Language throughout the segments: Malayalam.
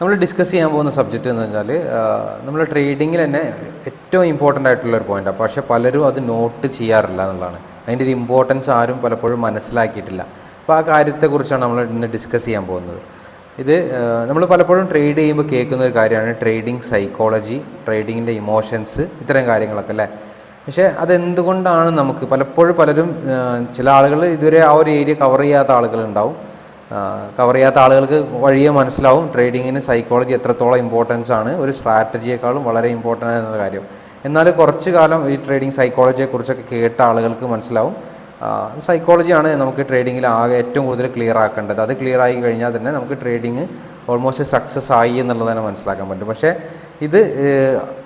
നമ്മൾ ഡിസ്കസ് ചെയ്യാൻ പോകുന്ന സബ്ജക്റ്റ് എന്ന് വെച്ചാൽ നമ്മൾ ട്രേഡിങ്ങിൽ തന്നെ ഏറ്റവും ഇമ്പോർട്ടന്റ് ആയിട്ടുള്ള ഒരു പോയിന്റാണ് പക്ഷേ പലരും അത് നോട്ട് ചെയ്യാറില്ല എന്നുള്ളതാണ്. അതിന്റെ ഒരു ഇമ്പോർട്ടൻസ് ആരും പലപ്പോഴും മനസ്സിലാക്കിയിട്ടില്ല. അപ്പോൾ ആ കാര്യത്തെക്കുറിച്ചാണ് നമ്മൾ ഇന്ന് ഡിസ്കസ് ചെയ്യാൻ പോകുന്നത്. ഇത് നമ്മൾ പലപ്പോഴും ട്രേഡ് ചെയ്യുമ്പോൾ കേൾക്കുന്ന ഒരു കാര്യമാണ് ട്രേഡിംഗ് സൈക്കോളജി ട്രേഡിങ്ങിന്റെ ഇമോഷൻസ് ഇത്തരം കാര്യങ്ങളൊക്കെ അല്ലേ? പക്ഷേ അതെന്തുകൊണ്ടാണ് നമുക്ക് പലപ്പോഴും പലരും ചില ആളുകൾ ഇതുവരെ ആ ഒരു ഏരിയ കവർ ചെയ്യാത്ത ആളുകളുണ്ടാവും. കവർ ചെയ്യാത്ത ആളുകൾക്ക് വഴിയെ മനസ്സിലാവും. ട്രേഡിങ്ങിന് സൈക്കോളജി എത്രത്തോളം ഇമ്പോർട്ടൻസ് ആണ്. ഒരു സ്ട്രാറ്റജിയേക്കാളും വളരെ ഇമ്പോർട്ടന്റ് ആയിരുന്ന കാര്യം. എന്നാൽ കുറച്ച് കാലം ഈ ട്രേഡിംഗ് സൈക്കോളജിയെക്കുറിച്ചൊക്കെ കേട്ട ആളുകൾക്ക് മനസ്സിലാവും. സൈക്കോളജിയാണ് നമുക്ക് ട്രേഡിങ്ങിൽ ആകെ ഏറ്റവും കൂടുതൽ ക്ലിയർ ആക്കേണ്ടത്. അത് ക്ലിയർ ആയി കഴിഞ്ഞാൽ തന്നെ നമുക്ക് ട്രേഡിങ് ഓൾമോസ്റ്റ് സക്സസ് ആയി എന്നുള്ളത് തന്നെ മനസ്സിലാക്കാൻ പറ്റും. പക്ഷേ ഇത്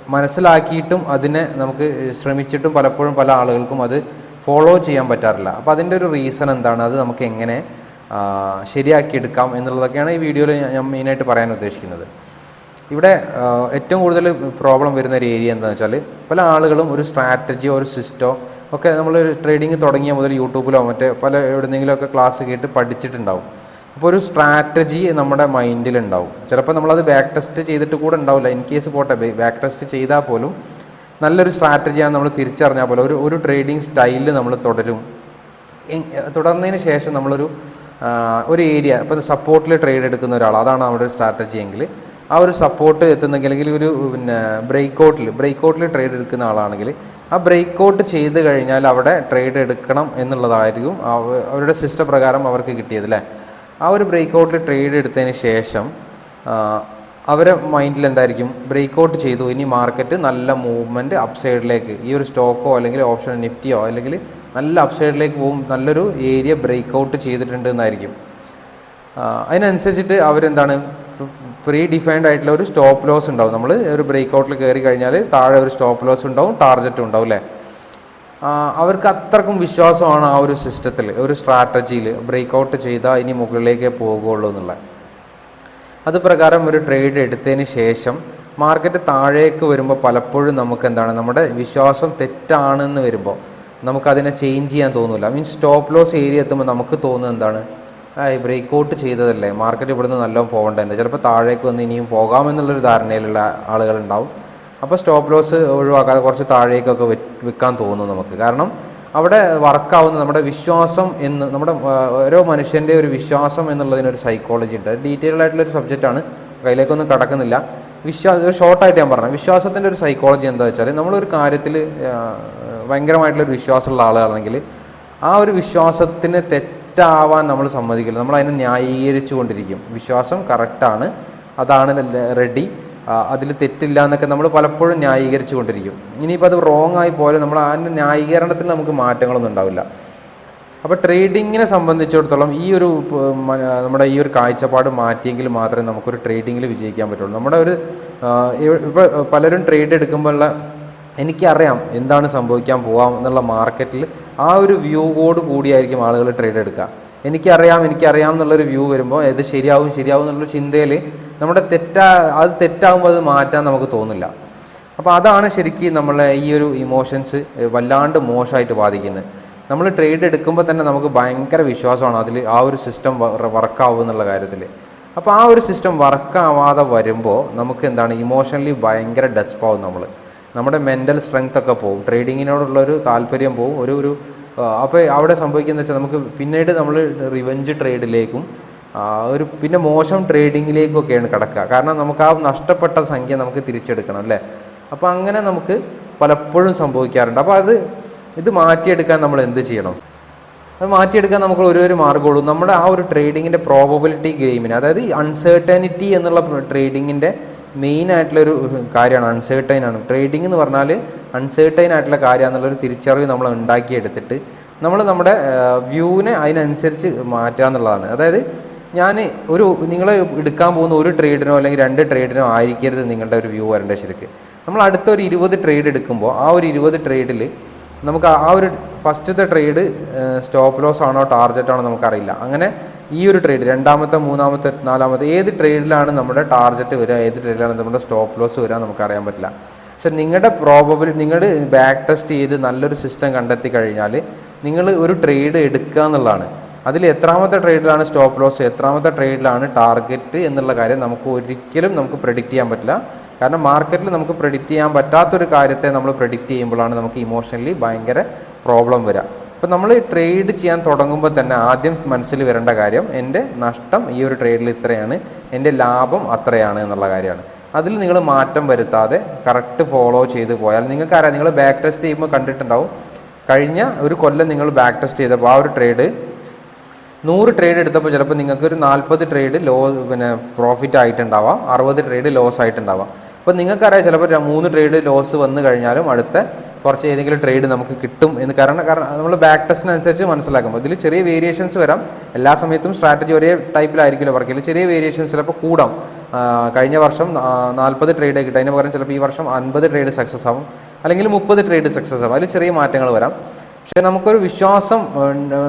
മനസ്സിലാക്കിയിട്ടും അതിനെ നമുക്ക് ശ്രമിച്ചിട്ടും പലപ്പോഴും പല ആളുകൾക്കും അത് ഫോളോ ചെയ്യാൻ പറ്റാറില്ല. അപ്പോൾ അതിന്റെ ഒരു റീസൺ എന്താണ്? അത് നമുക്ക് എങ്ങനെ ശരിയാക്കിയെടുക്കാം എന്നുള്ളതൊക്കെയാണ് ഈ വീഡിയോയിൽ ഞാൻ മെയിനായിട്ട് പറയാൻ ഉദ്ദേശിക്കുന്നത്. ഇവിടെ ഏറ്റവും കൂടുതൽ പ്രോബ്ലം വരുന്ന ഒരു ഏരിയ എന്താണെന്ന് വെച്ചാൽ പല ആളുകളും ഒരു സ്ട്രാറ്റജിയോ ഒരു സിസ്റ്റോ ഒക്കെ നമ്മൾ ട്രേഡിങ് തുടങ്ങിയ മുതൽ യൂട്യൂബിലോ മറ്റേ പല എവിടെന്നെങ്കിലുമൊക്കെ ക്ലാസ് കേട്ട് പഠിച്ചിട്ടുണ്ടാവും. അപ്പോൾ ഒരു സ്ട്രാറ്റജി നമ്മുടെ മൈൻഡിലുണ്ടാവും ചിലപ്പോൾ നമ്മളത് ബാക്ക് ടെസ്റ്റ് ചെയ്തിട്ട് കൂടെ ഉണ്ടാവില്ല. ഇൻ കേസ് പോട്ടെ ബാക്ക് ടെസ്റ്റ് ചെയ്താൽ പോലും നല്ലൊരു സ്ട്രാറ്റജിയാണ് നമ്മൾ തിരിച്ചറിഞ്ഞാൽ പോലും ഒരു ഒരു ട്രേഡിങ് സ്റ്റൈലിൽ നമ്മൾ തുടരും. തുടർന്നതിന് ശേഷം നമ്മളൊരു ഒരു ഏരിയ ഇപ്പോൾ സപ്പോർട്ടിൽ ട്രേഡ് എടുക്കുന്ന ഒരാൾ അതാണ് നമ്മുടെ സ്ട്രാറ്റജി എങ്കിൽ ആ ഒരു സപ്പോർട്ട് എത്തുന്നെങ്കിൽ അല്ലെങ്കിൽ ഒരു പിന്നെ ബ്രേക്ക് ഔട്ടിൽ ബ്രേക്ക് ഔട്ടിൽ ട്രേഡ് എടുക്കുന്ന ആളാണെങ്കിൽ ആ ബ്രേക്ക് ഔട്ട് ചെയ്ത് കഴിഞ്ഞാൽ അവിടെ ട്രേഡ് എടുക്കണം എന്നുള്ളതായിരിക്കും അവരുടെ സിസ്റ്റം പ്രകാരം അവർക്ക് കിട്ടിയത് അല്ലേ ആ ഒരു ബ്രേക്ക് ഔട്ടിൽ ട്രേഡ് എടുത്തതിന് ശേഷം അവരെ മൈൻഡിൽ എന്തായിരിക്കും? ബ്രേക്ക് ഔട്ട് ചെയ്തു. ഇനി മാർക്കറ്റ് നല്ല മൂവ്മെന്റ് അപ്സൈഡിലേക്ക് ഈ ഒരു സ്റ്റോക്കോ അല്ലെങ്കിൽ ഓപ്ഷൻ നിഫ്റ്റിയോ അല്ലെങ്കിൽ നല്ല അപ്സൈഡിലേക്ക് പോകും. നല്ലൊരു ഏരിയ ബ്രേക്ക് ഔട്ട് ചെയ്തിട്ടുണ്ട് എന്നായിരിക്കും. അതിനനുസരിച്ചിട്ട് അവരെന്താണ്? പ്രീ ഡിഫൈൻഡ് ആയിട്ടുള്ള ഒരു സ്റ്റോപ്പ് ലോസ് ഉണ്ടാവും. നമ്മൾ ഒരു ബ്രേക്ക് ഔട്ടിൽ കയറി കഴിഞ്ഞാൽ താഴെ ഒരു സ്റ്റോപ്പ് ലോസ് ഉണ്ടാവും ടാർജറ്റും ഉണ്ടാവും അല്ലേ? അവർക്ക് അത്രക്കും വിശ്വാസമാണ് ആ ഒരു സിസ്റ്റത്തിൽ ഒരു സ്ട്രാറ്റജിയിൽ ബ്രേക്ക് ഔട്ട് ചെയ്താൽ ഇനി മുകളിലേക്കേ പോകുള്ളൂ എന്നുള്ളത്. അത് പ്രകാരം ഒരു ട്രേഡ് എടുത്തതിന് ശേഷം മാർക്കറ്റ് താഴേക്ക് വരുമ്പോൾ പലപ്പോഴും നമുക്ക് എന്താണ്? നമ്മുടെ വിശ്വാസം തെറ്റാണെന്ന് വരുമ്പോൾ നമുക്കതിനെ ചേഞ്ച് ചെയ്യാൻ തോന്നില്ല മീൻസ് സ്റ്റോപ്പ് ലോസ് ഏരിയ എത്തുമ്പോൾ നമുക്ക് തോന്നുന്നത് എന്താണ്? ഈ ബ്രേക്ക് ഔട്ട് ചെയ്തതല്ലേ? മാർക്കറ്റ് ഇവിടുന്ന് നല്ലോണം പോകേണ്ടതല്ലേ ചിലപ്പോൾ താഴേക്ക് വന്ന് ഇനിയും പോകാമെന്നുള്ളൊരു ധാരണയിലുള്ള ആളുകളുണ്ടാവും അപ്പോൾ സ്റ്റോപ്പ് ലോസ് ഒഴിവാക്കാതെ കുറച്ച് താഴേക്കൊക്കെ വിൽക്കാൻ തോന്നും നമുക്ക്. കാരണം അവിടെ വർക്കാവുന്ന നമ്മുടെ വിശ്വാസം എന്ന് നമ്മുടെ ഓരോ മനുഷ്യന്റെ ഒരു വിശ്വാസം എന്നുള്ളതിനൊരു സൈക്കോളജി ഉണ്ട്. ഡീറ്റെയിൽ ആയിട്ടുള്ള ഒരു സബ്ജക്റ്റാണ് കയ്യിലേക്കൊന്നും കടക്കുന്നില്ല. വിശ്വാസം ഒരു ഷോർട്ടായിട്ട് ഞാൻ പറഞ്ഞു വിശ്വാസത്തിന്റെ ഒരു സൈക്കോളജി എന്താ വെച്ചാൽ നമ്മളൊരു കാര്യത്തിൽ ഭയങ്കരമായിട്ടുള്ളൊരു വിശ്വാസമുള്ള ആളുകളാണെങ്കിൽ ആ ഒരു വിശ്വാസത്തിന് തെറ്റാവാൻ നമ്മൾ സമ്മതിക്കില്ല. നമ്മൾ അതിനെ ന്യായീകരിച്ചു കൊണ്ടിരിക്കും വിശ്വാസം കറക്റ്റാണ്. അതാണ് റെഡി അതിൽ തെറ്റില്ല എന്നൊക്കെ നമ്മൾ പലപ്പോഴും ന്യായീകരിച്ചു കൊണ്ടിരിക്കും ഇനിയിപ്പോൾ അത് റോങ് ആയി പോലെ നമ്മൾ അതിന്റെ ന്യായീകരണത്തിൽ നമുക്ക് മാറ്റങ്ങളൊന്നും ഉണ്ടാവില്ല. അപ്പോൾ ട്രേഡിങ്ങിനെ സംബന്ധിച്ചിടത്തോളം ഈ ഒരു നമ്മുടെ ഈ ഒരു കാഴ്ചപ്പാട് മാറ്റിയെങ്കിൽ മാത്രമേ നമുക്കൊരു ട്രേഡിങ്ങിൽ വിജയിക്കാൻ പറ്റുള്ളൂ. നമ്മുടെ ഒരു ഇപ്പോൾ പലരും ട്രേഡ് എടുക്കുമ്പോഴുള്ള എനിക്കറിയാം എന്താണ് സംഭവിക്കാൻ പോകാം എന്നുള്ള മാർക്കറ്റിൽ ആ ഒരു വ്യൂവോട് കൂടിയായിരിക്കും ആളുകൾ ട്രേഡ് എടുക്കുക. എനിക്കറിയാം എനിക്കറിയാം എന്നുള്ളൊരു വ്യൂ വരുമ്പോൾ ഇത് ശരിയാവും ശരിയാവും എന്നുള്ള ചിന്തയിൽ നമ്മുടെ തെറ്റാ അത് തെറ്റാകുമ്പോൾ അത് മാറ്റാൻ നമുക്ക് തോന്നില്ല. അപ്പോൾ അതാണ് ശരിക്കും നമ്മളെ ഈ ഒരു ഇമോഷൻസ് വല്ലാണ്ട് മോശമായിട്ട് ബാധിക്കുന്നത്. നമ്മൾ ട്രേഡ് എടുക്കുമ്പോൾ തന്നെ നമുക്ക് ഭയങ്കര വിശ്വാസമാണ് അതിൽ ആ ഒരു സിസ്റ്റം വർക്കാവും എന്നുള്ള കാര്യത്തിൽ. അപ്പോൾ ആ ഒരു സിസ്റ്റം വർക്കാവാതെ വരുമ്പോൾ നമുക്ക് എന്താണ് ഇമോഷണലി ഭയങ്കര ഡെസ്പാവും നമ്മൾ. നമ്മുടെ മെന്റൽ സ്ട്രെങ്ത് ഒക്കെ പോകും ട്രേഡിങ്ങിനോടുള്ളൊരു താല്പര്യം പോകും ഒരു ഒരു അപ്പോൾ അവിടെ സംഭവിക്കുന്നത് വെച്ചാൽ നമുക്ക് പിന്നീട് നമ്മൾ റിവഞ്ച് ട്രേഡിലേക്കും ഒരു പിന്നെ മോശം ട്രേഡിങ്ങിലേക്കൊക്കെയാണ് കിടക്കുക കാരണം നമുക്ക് ആ നഷ്ടപ്പെട്ട സംഖ്യ നമുക്ക് തിരിച്ചെടുക്കണം അല്ലേ? അപ്പോൾ അങ്ങനെ നമുക്ക് പലപ്പോഴും സംഭവിക്കാറുണ്ട്. അപ്പോൾ അത് ഇത് മാറ്റിയെടുക്കാൻ നമ്മൾ എന്ത് ചെയ്യണം? അത് മാറ്റിയെടുക്കാൻ നമുക്ക് ഒരു ഒരു മാർഗമുള്ളൂ. നമ്മുടെ ആ ഒരു ട്രേഡിങ്ങിന്റെ പ്രോബബിലിറ്റി ഗെയിമിന് അതായത് അൺസേർട്ടനിറ്റി എന്നുള്ള ട്രേഡിങ്ങിന്റെ മെയിൻ ആയിട്ടുള്ളൊരു കാര്യമാണ് അൺസേർട്ടൈൻ ആണ്. ട്രേഡിംഗ് എന്ന് പറഞ്ഞാൽ അൺസേർട്ടൈൻ ആയിട്ടുള്ള കാര്യമാണെന്നുള്ളൊരു തിരിച്ചറിവ് നമ്മൾ ഉണ്ടാക്കിയെടുത്തിട്ട് നമ്മൾ നമ്മുടെ വ്യൂവിനെ അതിനനുസരിച്ച് മാറ്റുക എന്നുള്ളതാണ്. അതായത് ഞാൻ ഒരു നിങ്ങൾ എടുക്കാൻ പോകുന്ന ഒരു ട്രേഡിനോ അല്ലെങ്കിൽ രണ്ട് ട്രേഡിനോ ആയിരിക്കരുത് നിങ്ങളുടെ ഒരു വ്യൂ വരേണ്ട ശരിക്ക്. നമ്മൾ അടുത്ത ഒരു ഇരുപത് ട്രേഡ് എടുക്കുമ്പോൾ ആ ഒരു ഇരുപത് ട്രേഡിൽ നമുക്ക് ആ ഒരു ഫസ്റ്റത്തെ ട്രേഡ് സ്റ്റോപ്പ് ലോസ് ആണോ ടാർഗറ്റ് ആണോ നമുക്കറിയില്ല. അങ്ങനെ ഈ ഒരു ട്രേഡ് രണ്ടാമത്തെ മൂന്നാമത്തെ നാലാമത്തെ ഏത് ട്രേഡിലാണ് നമ്മുടെ ടാർഗറ്റ് വരിക ഏത് ട്രേഡിലാണ് നമ്മുടെ സ്റ്റോപ്പ് ലോസ് വരിക നമുക്കറിയാൻ പറ്റില്ല. പക്ഷെ നിങ്ങളുടെ പ്രോബബിൾ നിങ്ങൾ ബാക്ക് ടെസ്റ്റ് ചെയ്ത് നല്ലൊരു സിസ്റ്റം കണ്ടെത്തി കഴിഞ്ഞാൽ നിങ്ങൾ ഒരു ട്രേഡ് എടുക്കുക എന്നുള്ളതാണ്. അതിൽ എത്രാമത്തെ ട്രേഡിലാണ് സ്റ്റോപ്പ് ലോസ് എത്രാമത്തെ ട്രേഡിലാണ് ടാർഗറ്റ് എന്നുള്ള കാര്യം നമുക്ക് ഒരിക്കലും നമുക്ക് പ്രെഡിക്റ്റ് ചെയ്യാൻ പറ്റില്ല. കാരണം മാർക്കറ്റിൽ നമുക്ക് പ്രെഡിക്റ്റ് ചെയ്യാൻ പറ്റാത്തൊരു കാര്യത്തെ നമ്മൾ പ്രെഡിക്റ്റ് ചെയ്യുമ്പോഴാണ് നമുക്ക് ഇമോഷണലി ഭയങ്കര പ്രോബ്ലം വരിക. അപ്പോൾ നമ്മൾ ട്രേഡ് ചെയ്യാൻ തുടങ്ങുമ്പോൾ തന്നെ ആദ്യം മനസ്സിൽ വരേണ്ട കാര്യം എന്റെ നഷ്ടം ഈ ഒരു ട്രേഡിൽ ഇത്രയാണ് എന്റെ ലാഭം അത്രയാണ് എന്നുള്ള കാര്യമാണ്. അതിൽ നിങ്ങൾ മാറ്റം വരുത്താതെ കറക്റ്റ് ഫോളോ ചെയ്ത് പോയാൽ നിങ്ങൾക്കറിയാം നിങ്ങൾ ബാക്ക് ടെസ്റ്റ് ചെയ്യുമ്പോൾ കണ്ടിട്ടുണ്ടാവും. കഴിഞ്ഞ ഒരു കൊല്ലം നിങ്ങൾ ബാക്ക് ടെസ്റ്റ് ചെയ്തപ്പോൾ ആ ഒരു ട്രേഡ് നൂറ് ട്രേഡ് എടുത്തപ്പോൾ ചിലപ്പോൾ നിങ്ങൾക്ക് ഒരു നാൽപ്പത് ട്രേഡ് ലോ പിന്നെ പ്രോഫിറ്റ് ആയിട്ടുണ്ടാവാം അറുപത് ട്രേഡ് ലോസ് ആയിട്ടുണ്ടാവാം. അപ്പോൾ നിങ്ങൾക്കറിയാം ചിലപ്പോൾ മൂന്ന് ട്രേഡ് ലോസ് വന്നു കഴിഞ്ഞാലും അടുത്ത കുറച്ച് ഏതെങ്കിലും ട്രേഡ് നമുക്ക് കിട്ടും എന്ന് കാരണം കാരണം നമ്മൾ ബാക്ക് ടെസ്റ്റിനനുസരിച്ച് മനസ്സിലാക്കും ഇതിൽ ചെറിയ വേരിയേഷൻസ് വരാം. എല്ലാ സമയത്തും സ്ട്രാറ്റജി ഒരേ ടൈപ്പിലായിരിക്കില്ല ചെയ്യുന്നത് ചെറിയ വേരിയേഷൻസ് ചിലപ്പോൾ കൂടാം. കഴിഞ്ഞ വർഷം നാൽപ്പത് ട്രേഡ് കിട്ടും. അതിന് പകരം ചിലപ്പോൾ ഈ വർഷം അൻപത് ട്രേഡ് സക്സസ് ആവും. അല്ലെങ്കിൽ മുപ്പത് ട്രേഡ് സക്സസ് ആവും. അതിൽ ചെറിയ മാറ്റങ്ങൾ വരാം. പക്ഷേ നമുക്കൊരു വിശ്വാസം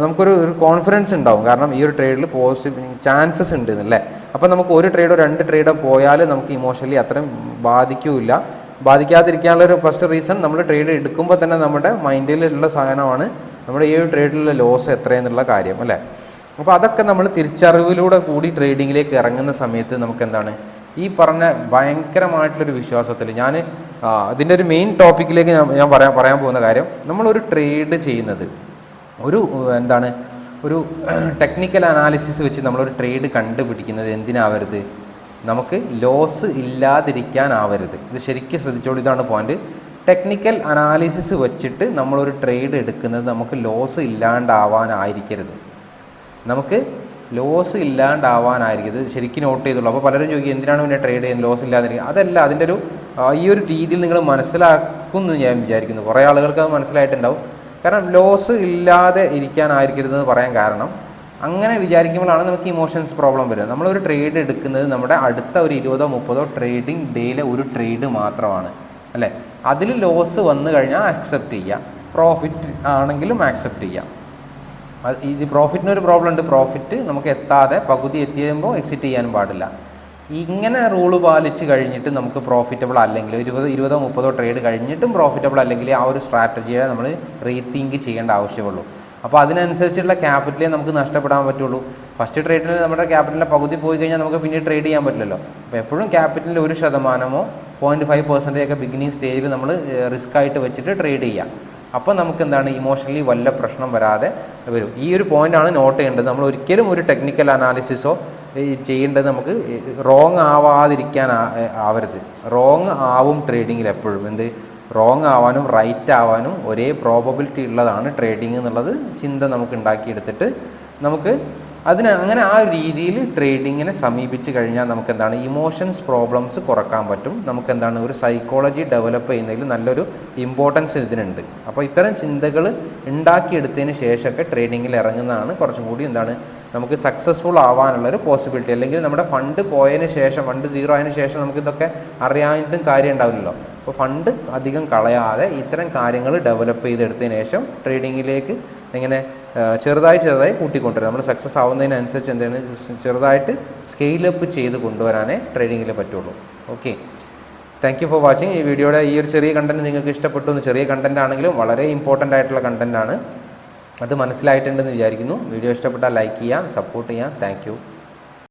നമുക്കൊരു ഒരു കോൺഫിഡൻസ് ഉണ്ടാവും. കാരണം ഈ ഒരു ട്രേഡിൽ പോസിറ്റീവ് ചാൻസസ് ഉണ്ട് എന്നല്ലേ അപ്പോൾ നമുക്ക് ഒരു ട്രേഡോ രണ്ട് ട്രേഡോ പോയാൽ നമുക്ക് ഇമോഷണലി അത്രയും ബാധിക്കില്ല. ബാധിക്കാതിരിക്കാനുള്ള ഒരു ഫസ്റ്റ് റീസൺ നമ്മൾ ട്രേഡ് എടുക്കുമ്പോൾ തന്നെ നമ്മുടെ മൈൻഡിലുള്ള സാധനമാണ് നമ്മുടെ ഈ ട്രേഡിലുള്ള ലോസ് എത്രയെന്നുള്ള കാര്യം അല്ലേ? അപ്പോൾ അതൊക്കെ നമ്മൾ തിരിച്ചറിവിലൂടെ കൂടി ട്രേഡിങ്ങിലേക്ക് ഇറങ്ങുന്ന സമയത്ത് നമുക്ക് എന്താണ് ഈ പറഞ്ഞ ഭയങ്കരമായിട്ടുള്ളൊരു വിശ്വാസത്തിൽ ഞാൻ അതിന്റെ ഒരു മെയിൻ ടോപ്പിക്കിലേക്ക് ഞാൻ പറയാൻ പറയാൻ പോകുന്ന കാര്യം നമ്മളൊരു ട്രേഡ് ചെയ്യുന്നത് ഒരു എന്താണ് ഒരു ടെക്നിക്കൽ അനാലിസിസ് വെച്ച് നമ്മളൊരു ട്രേഡ് കണ്ടുപിടിക്കുന്നത് എന്തിനാവരുത്? നമുക്ക് ലോസ് ഇല്ലാതിരിക്കാനാവരുത്. ഇത് ശരിക്കും ശ്രദ്ധിച്ചോളൂ ഇതാണ് പോയിന്റ് ടെക്നിക്കൽ അനാലിസിസ് വെച്ചിട്ട് നമ്മളൊരു ട്രേഡ് എടുക്കുന്നത് നമുക്ക് ലോസ് ഇല്ലാണ്ടാവാനായിരിക്കരുത്. നമുക്ക് ലോസ് ഇല്ലാണ്ടാവാനായിരിക്കും ഇത് ശരിക്കും നോട്ട് ചെയ്തുള്ളൂ. അപ്പോൾ പലരും ചോദിക്കും എന്തിനാണ് പിന്നെ ട്രേഡ് ചെയ്യുന്നത് ലോസ് ഇല്ലാതിരിക്കുക? അതല്ല അതിന്റെ ഒരു ഈ ഒരു രീതിയിൽ നിങ്ങൾ മനസ്സിലാക്കുമെന്ന് ഞാൻ വിചാരിക്കുന്നു. കുറേ ആളുകൾക്ക് അത് മനസ്സിലായിട്ടുണ്ടാവും. കാരണം ലോസ് ഇല്ലാതെ ഇരിക്കാനായിരിക്കരുതെന്ന് പറയാൻ കാരണം അങ്ങനെ വിചാരിക്കുമ്പോഴാണ് നമുക്ക് ഇമോഷൻസ് പ്രോബ്ലം വരുന്നത് നമ്മളൊരു ട്രേഡ് എടുക്കുന്നത് നമ്മുടെ അടുത്ത ഒരു ഇരുപതോ മുപ്പതോ ട്രേഡിംഗ് ഡേയിലെ ഒരു ട്രേഡ് മാത്രമാണ്. അല്ലേ? അതിൽ ലോസ് വന്നു കഴിഞ്ഞാൽ അക്സെപ്റ്റ് ചെയ്യുക പ്രോഫിറ്റ് ആണെങ്കിലും ആക്സെപ്റ്റ് ചെയ്യാം. ഇത് പ്രോഫിറ്റിന് ഒരു പ്രോബ്ലം ഉണ്ട്. പ്രോഫിറ്റ് നമുക്ക് എത്താതെ പകുതി എത്തിയുമ്പോൾ എക്സിറ്റ് ചെയ്യാനും പാടില്ല. ഇങ്ങനെ റൂൾ പാലിച്ച് കഴിഞ്ഞിട്ട് നമുക്ക് പ്രോഫിറ്റബിൾ അല്ലെങ്കിൽ ഇരുപത് ഇരുപതോ മുപ്പതോ ട്രേഡ് കഴിഞ്ഞിട്ടും പ്രോഫിറ്റബിൾ അല്ലെങ്കിൽ ആ ഒരു സ്ട്രാറ്റജിയെ നമ്മൾ റീതിങ്ക് ചെയ്യേണ്ട ആവശ്യമുള്ളൂ അപ്പോൾ അതിനനുസരിച്ചുള്ള ക്യാപിറ്റലേ നമുക്ക് നഷ്ടപ്പെടാൻ പറ്റുള്ളൂ. ഫസ്റ്റ് ട്രേഡിൽ നമ്മുടെ ക്യാപിറ്റലിന്റെ പകുതി പോയി കഴിഞ്ഞാൽ നമുക്ക് പിന്നെ ട്രേഡ് ചെയ്യാൻ പറ്റില്ലല്ലോ. അപ്പോൾ എപ്പോഴും ക്യാപിറ്റലിന്റെ ഒരു ശതമാനമോ പോയിന്റ് ഫൈവ് പെർസെന്റേജ് ഒക്കെ ബിഗിനിങ് സ്റ്റേജിൽ നമ്മൾ റിസ്ക് ആയിട്ട് വെച്ചിട്ട് ട്രേഡ് ചെയ്യാം. അപ്പോൾ നമുക്ക് എന്താണ് ഇമോഷണലി വല്ല പ്രശ്നം വരാതെ വരും. ഈ ഒരു പോയിന്റാണ് നോട്ട് ചെയ്യേണ്ടത്. നമ്മൾ ഒരിക്കലും ഒരു ടെക്നിക്കൽ അനാലിസിസോ ചെയ്യേണ്ടത് നമുക്ക് റോങ് ആവാതിരിക്കാൻ ആവരുത്. റോങ് ആവും ട്രേഡിങ്ങിൽ എപ്പോഴും. എന്ത്? റോങ് ആവാനും റൈറ്റ് ആവാനും ഒരേ പ്രോബബിലിറ്റി ഉള്ളതാണ് ട്രേഡിംഗ് എന്നുള്ളത് ചിന്ത നമുക്ക് ഉണ്ടാക്കിയെടുത്തിട്ട് നമുക്ക് അതിന് അങ്ങനെ ആ രീതിയിൽ ട്രേഡിങ്ങിനെ സമീപിച്ച് കഴിഞ്ഞാൽ നമുക്ക് എന്താണ് ഇമോഷൻസ് പ്രോബ്ലംസ് കുറയ്ക്കാൻ പറ്റും. നമുക്ക് എന്താണ് ഒരു സൈക്കോളജി ഡെവലപ്പ് ചെയ്യുന്നതിൽ നല്ലൊരു ഇമ്പോർട്ടൻസ് ഇതിനുണ്ട്. അപ്പോൾ ഇത്തരം ചിന്തകൾ ഉണ്ടാക്കിയെടുത്തതിന് ശേഷമൊക്കെ ട്രേഡിങ്ങിൽ ഇറങ്ങുന്നതാണ്. കുറച്ചും കൂടി എന്താണ് നമുക്ക് സക്സസ്ഫുൾ ആവാനുള്ള ഒരു പോസിബിലിറ്റി അല്ലെങ്കിൽ നമ്മുടെ ഫണ്ട് പോയതിന് ശേഷം ഫണ്ട് സീറോ ആയതിനു ശേഷം നമുക്ക് ഇതൊക്കെ കാര്യം ഉണ്ടാവില്ലല്ലോ അപ്പോൾ ഫണ്ട് അധികം കളയാതെ ഇത്തരം കാര്യങ്ങൾ ഡെവലപ്പ് ചെയ്തെടുത്തതിന് ശേഷം ട്രേഡിങ്ങിലേക്ക് ഇങ്ങനെ ചെറുതായി ചെറുതായി കൂട്ടിക്കൊണ്ടുവരും. നമ്മൾ സക്സസ് ആവുന്നതിനനുസരിച്ച് എന്താണ് ചെറുതായിട്ട് സ്കെയിലപ്പ് ചെയ്ത് കൊണ്ടുവരാനേ ട്രേഡിങ്ങിൽ പറ്റുള്ളൂ. Okay thank you for watching ഈ വീഡിയോയുടെ ഈ ഒരു ചെറിയ കണ്ടന്റ് നിങ്ങൾക്ക് ഇഷ്ടപ്പെട്ടു എന്ന് ചെറിയ കണ്ടന്റ് ആണെങ്കിലും വളരെ ഇമ്പോർട്ടന്റ് ആയിട്ടുള്ള കണ്ടന്റ് ആണ്. അത് മനസ്സിലായിട്ടുണ്ടെന്ന് വിചാരിക്കുന്നു. വീഡിയോ ഇഷ്ടപ്പെട്ടാൽ ലൈക്ക് ചെയ്യാം സപ്പോർട്ട് ചെയ്യാം താങ്ക്